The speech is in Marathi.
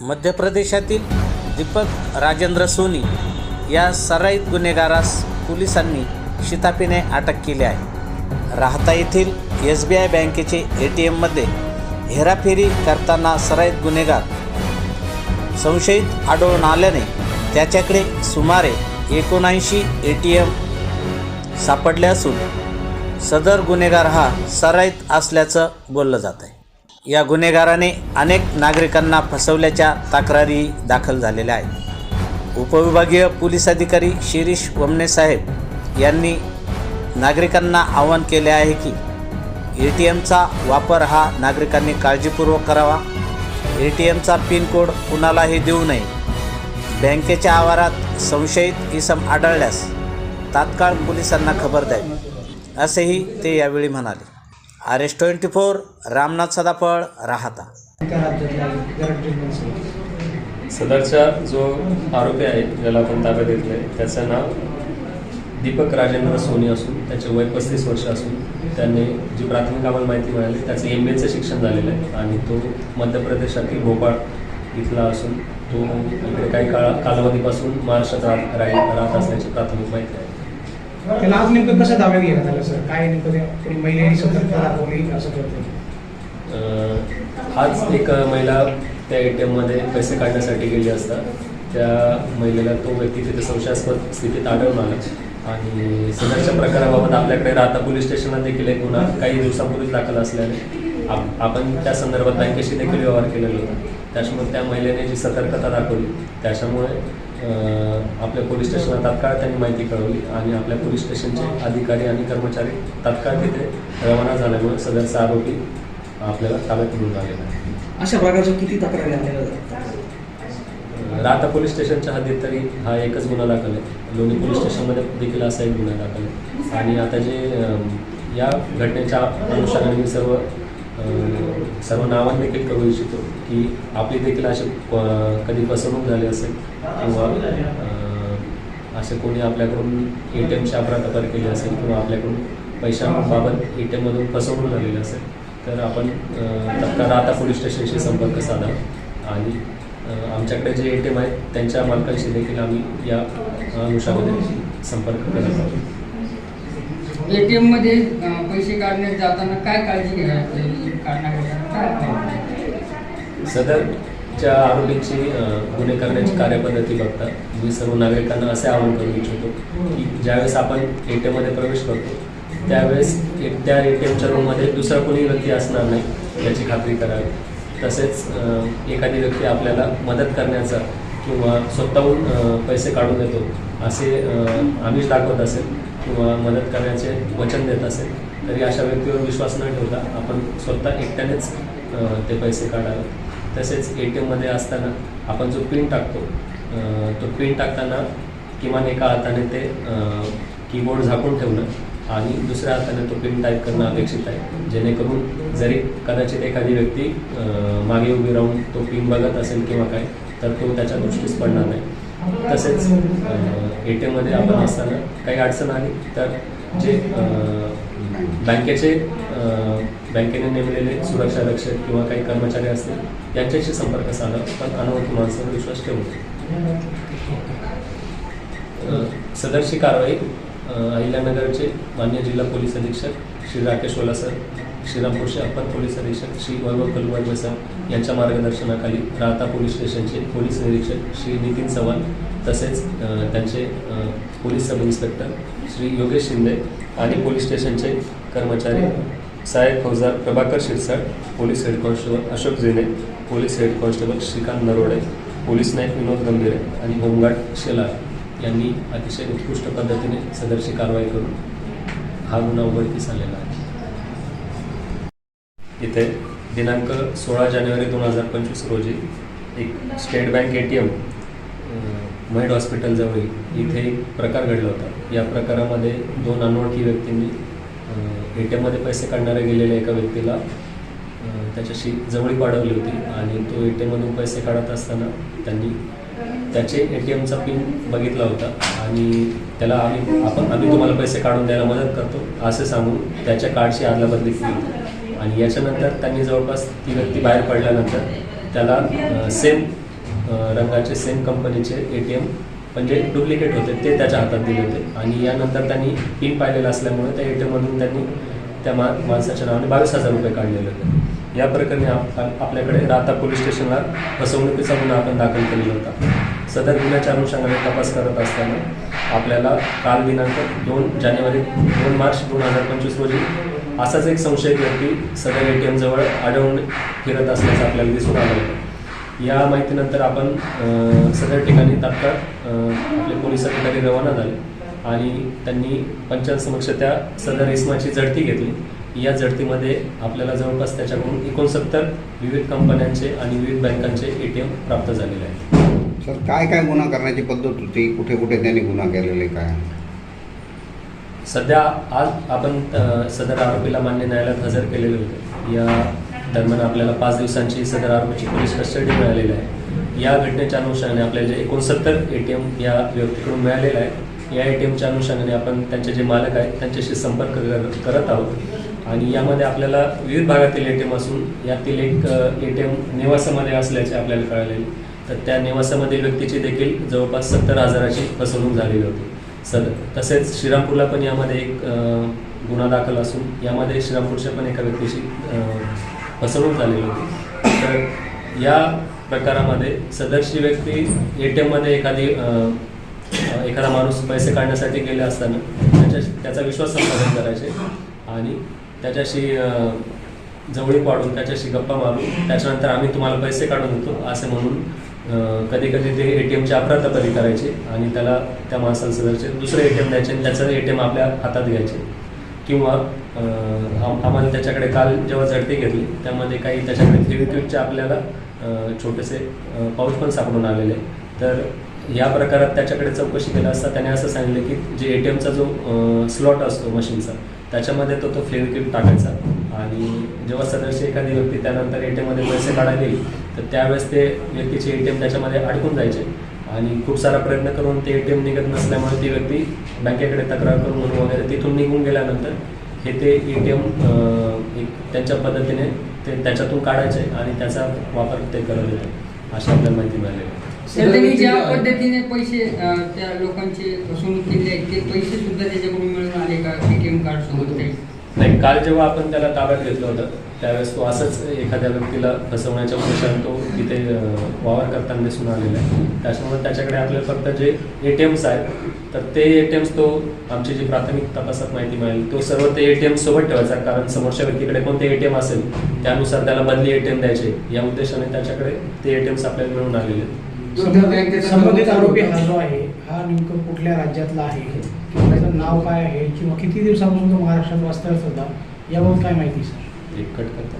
मध्य प्रदेशातील दीपक राजेंद्र सोनी या सराईत गुन्हेगारास पोलिसांनी शितापीने अटक केली आहे. राहता येथील एस बी आय बँकेचे ए टी एममध्ये हेराफेरी करताना सराईत गुन्हेगार संशयित आढळून आल्याने त्याच्याकडे सुमारे एकोणऐंशी ए टी एम सापडले असून सदर गुन्हेगार हा सराईत असल्याचं बोललं जात आहे. या गुन्हेगाराने अनेक नागरिकांना फसवल्याच्या तक्रारी दाखल झालेल्या आहेत. उपविभागीय पोलीस अधिकारी शिरीष वमनेसाहेब यांनी नागरिकांना आवाहन केले आहे की ए टी एमचा वापर हा नागरिकांनी काळजीपूर्वक करावा. ए टी एमचा पिन कोड कुणालाही देऊ नये. बँकेच्या आवारात संशयित इसम आढळल्यास तात्काळ पोलिसांना खबर द्यावी. असेही ते यावेळी म्हणाले. R S twenty four Ramnath Sadaphal Rahata. सदरचा जो आरोपी आहे ज्याला आपण ताब्यात घेतलं आहे त्याचं नाव दीपक राजेंद्र सोनी असून त्याचे वय पस्तीस वर्ष असून त्याने जी प्राथमिक आम्हाला माहिती मिळाली त्याचं एम बी एचं शिक्षण झालेलं आहे. आणि तो मध्य प्रदेशातील भोपाळ इथला असून तो इकडे काही काळ कालावधीपासून महाराष्ट्रात राहत राहत असल्याची प्राथमिक माहिती आहे. त्याला आज नेमकं कसं दाव्यात घेण्यात आलं सर? काय नेमकं ते कोणी महिलेने सतर्कता दाखवली असं करतो? आज एक महिला त्या ए टी एममध्ये पैसे काढण्यासाठी गेली असता. त्या महिलेला तो व्यक्ती तिथे संशयास्पद स्थितीत आढळून आला आणि सदरच्या प्रकाराबाबत आपल्याकडे राहता पोलीस स्टेशनला देखील एक गुन्हा काही दिवसांपूर्वीच दाखल असल्याने आपण त्या संदर्भात बँकेशी देखील व्यवहार केलेला होता. त्याच्यामुळे त्या महिलेने जी सतर्कता दाखवली त्याच्यामुळे आपल्या पोलीस स्टेशनला तात्काळ त्यांनी माहिती कळवली आणि आपल्या पोलीस स्टेशनचे अधिकारी आणि कर्मचारी तात्काळ तिथे रवाना झाल्यामुळे सदरचा आरोपी आपल्याला ताब्यात घेऊन आलेला आहे. अशा प्रकारच्या किती तक्रारी अं, राहता पोलीस स्टेशनच्या हद्दीत तरी हा एकच गुन्हा दाखल आहे. लोणी पोलीस स्टेशनमध्ये देखील असा एक गुन्हा दाखल आहे. आणि आता जे या घटनेच्या अनुषंगाने मी सर्व सर्व नावांनी देखील करू इच्छितो की आपली देखील अशी कधी फसवणूक झाली असेल किंवा असे कोणी आपल्याकडून ए टी एमची अफरातफर केली असेल किंवा आपल्याकडून पैशांबाबत ए टी एममधून फसवणूक झालेली असेल तर आपण तत्काळ आता पोलीस स्टेशनशी संपर्क साधा आणि आमच्याकडे जे ए टी एम आहेत त्यांच्या मालकांशी देखील आम्ही या अनुषामध्ये संपर्क करत आहोत एटीएममध्ये पैसे काढण्यात जाताना काय काळजी घ्यावी सदरच्या आरोपीची गुन्हे करण्याची कार्यपद्धती बघता मी सर्व नागरिकांना असे आवाहन करू इच्छितो की ज्यावेळेस आपण ए टी एममध्ये प्रवेश करतो त्यावेळेस एक त्या ए टी एमच्या रूममध्ये दुसरा कोणी व्यक्ती असणार नाही याची खात्री करावी. तसेच एखादी व्यक्ती आपल्याला मदत करण्याचा किंवा स्वतःहून पैसे काढून देतो असे आमिष दाखवत असेल किंवा मदत करण्याचे वचन देत असेल तरी अशा व्यक्तीवर विश्वास न ठेवता आपण स्वतः एकट्यानेच ते पैसे काढावे. तसेच ए टी एममध्ये असताना आपण जो पिन टाकतो तो पिन टाकताना किमान एका हाताने ते कीबोर्ड झाकून ठेवणं आणि दुसऱ्या हाताने तो पिन टाईप करणं अपेक्षित आहे. जेणेकरून जरी कदाचित एखादी व्यक्ती मागे उभी राहून तो पिन बघत असेल किंवा काय तर तो त्याच्या दृष्टीस पडणार नाही. तसेच ए टी एममध्ये आपण असताना काही अडचण आली तर जे बँकेचे बँकेने नेमलेले सुरक्षा रक्षक किंवा काही कर्मचारी असतील त्यांच्याशी संपर्क साधा पण अनोळखी माणसावर विश्वास ठेवू सदरची कारवाई अहिल्यानगरचे मान्य जिल्हा पोलीस अधीक्षक श्री राकेश ओला सर श्रीरामपूरचे अप्पर पोलीस अधीक्षक श्री वैभव कलवर्ग सर यांच्या मार्गदर्शनाखाली राहता पोलीस स्टेशनचे पोलीस निरीक्षक श्री नितीन चव्हाण तसेच त्यांचे police sub inspector Shri Yogesh Shinde आणि पोलीस स्टेशनचे कर्मचारी साहेब फौजदार Prabhakar Shirsat police head constable Ashok जेने police head constable Shrikant Narode police Naik Vinod Gambhire आणि होमगार्ड शेलार. यांनी अतिशय उत्कृष्ट पद्धतीने सदरची कारवाई करून हा गुन्हा उघडकीस आलेला आहे. इथे दिनांक सोळा जानेवारी दोन हजार पंचवीस रोजी एक State Bank A T M महेड हॉस्पिटलजवळ इथे एक प्रकार घडला होता. या प्रकारामध्ये दोन अनोळखी व्यक्तींनी ए टी एममध्ये पैसे काढणाऱ्या गेलेल्या एका व्यक्तीला त्याच्याशी जवळी वाढवली होती आणि तो ए टी एममधून पैसे काढत असताना त्यांनी त्याचे ए टी एमचा पिन बघितला होता आणि त्याला आम्ही आपण आम्ही तुम्हाला पैसे काढून द्यायला मदत करतो असं सांगून त्याच्या कार्डची आदलाबदली केली. आणि याच्यानंतर त्यांनी जवळपास ती व्यक्ती बाहेर पडल्यानंतर त्याला सेम रंगाचे सेम कंपनीचे ए टी एम म्हणजे डुप्लिकेट होते ते त्याच्या हातात दिले होते. आणि यानंतर त्यांनी पिन पाहिलेला असल्यामुळे त्या ए टी एममधून त्यांनी त्या मा माणसाच्या नावाने बावीस हजार रुपये काढलेले होते. या प्रकरणी आप आप- आपल्याकडे राहता पोलीस स्टेशनला फसवणुकीचा गुन्हा आपण दाखल केलेला होता. सदर गुन्ह्याच्या अनुषंगाने तपास करत असताना आपल्याला काल दिनांक दोन जानेवारी दोन मार्च दोन हजार पंचवीस रोजी असाच एक संशयित व्यक्ती सदर ए टी एमजवळ आढळून फिरत असल्याचं आपल्याला दिसून आलं. होतं या माहितीनंतर आपण सदर ठिकाणी तात्काळ आपले पोलीस अधिकारी रवाना झाले आणि त्यांनी पंचांसमक्ष त्या सदर इस्माची झडती घेतली. या झडतीमध्ये आपल्याला जवळपास त्याच्याकडून एकोणसत्तर विविध कंपन्यांचे आणि विविध बँकांचे ए टी एम प्राप्त झालेले आहेत. सर काय काय गुन्हा करण्याची पद्धत होती? कुठे कुठे त्यांनी गुन्हा केलेले काय? सध्या आज आपण अ, सदर आरोपीला मान्य न्यायालयात हजर केलेले होते. या दरम्यान आपल्याला पाच दिवसांची सदर आरोपीची पोलीस कस्टडी मिळालेली आहे. या घटनेच्या अनुषंगाने आपल्याला जे एकोणसत्तर ए टी एम या व्यक्तीकडून मिळालेलं आहे या ए टी एमच्या अनुषंगाने आपण त्यांचे जे मालक आहेत त्यांच्याशी संपर्क कर- करत आहोत. आणि यामध्ये आपल्याला विविध भागातील ए टी एम असून यातील एक ए टी एम निवासामध्ये असल्याचे आपल्याला कळालेले. तर त्या निवासामधील व्यक्तीची देखील जवळपास सत्तर हजाराची फसवणूक झालेली होती. सर तसेच श्रीरामपूरला पण यामध्ये एक गुन्हा दाखल असून यामध्ये श्रीरामपूरच्या पण एका व्यक्तीची फसवणूक झालेली होती. तर या प्रकारामध्ये सदरची व्यक्ती ए टी एममध्ये एखादी एखादा माणूस पैसे काढण्यासाठी गेले असताना त्याच्या त्याचा विश्वास संपादन करायचे आणि त्याच्याशी जवळीक वाढून त्याच्याशी गप्पा मारून त्याच्यानंतर आम्ही तुम्हाला पैसे काढून देतो असे म्हणून कधी कधी ते ए टी एमची अफरातफरी करायचे आणि त्याला त्या माणसाला सदरचे दुसरे ए टी एम द्यायचे आणि त्याचं ए टी एम आपल्या हातात घ्यायचे. किंवा आम्हाला त्याच्याकडे काल जेव्हा झडती घेतली त्यामध्ये काही त्याच्याकडे फेविक्विकचे आपल्याला छोटेसे पाऊच पण सापडून आलेले. तर या प्रकारात त्याच्याकडे चौकशी केलं असता त्याने असं सांगितलं की जे ए टी एमचा जो स्लॉट असतो मशीनचा त्याच्यामध्ये तो तो फेविक्विक टाकायचा. आणि जेव्हा सदस्य एखादी व्यक्ती त्यानंतर ए टी एममध्ये पैसे काढायला येईल तर त्यावेळेस ते व्यक्तीचे ए टी एम त्याच्यामध्ये अडकून जायचे. आणि खूप सारा प्रयत्न करून ते ए टी एम निघत नसल्यामुळे ती व्यक्ती बँकेकडे तक्रार करून म्हणून वगैरे तिथून निघून गेल्यानंतर हे ते ए टी एम एक त्यांच्या पद्धतीने ते त्याच्यातून काढायचे आणि त्याचा वापर ते करत होते. अशी आपल्याला माहिती मिळालेली आहे. तर त्यांनी ज्या पद्धतीने पैसे त्या लोकांचे फसवणूक केली आहे ते पैसे सुद्धा त्याच्याकडून मिळून आले का? एटीएम कार्ड सोबत? नाही काल जेव्हा आपण त्याला ताब्यात घेतलं होतं त्यावेळेस तो असंच एखाद्या व्यक्तीला फसवण्याच्या उद्देशाने तो तिथे वावर करताना दिसून आलेला आहे. त्याच्यामुळे त्याच्याकडे आपले फक्त जे ए टी एम्स आहेत तर ते ए टी एम्स तो आमची जी प्राथमिक तपासात माहिती मिळाली तो सर्व ते ए टी एम सोबत ठेवायचा कारण समोरच्या व्यक्तीकडे कोणते ए टी एम असेल त्यानुसार त्याला बदली ए टी एम द्यायचे. या उद्देशाने त्याच्याकडे ते ए टी एम्स आपल्याला मिळून आलेले आहेत. संबंधित संबंधित आरोपी हा जो आहे हा नेमकं कुठल्या राज्यातला आहे किंवा त्याचं नाव काय आहे किंवा किती दिवसापासून तो महाराष्ट्रात वास्तव्यात होता याबाबत काय माहिती सर? एक कट करतात नाव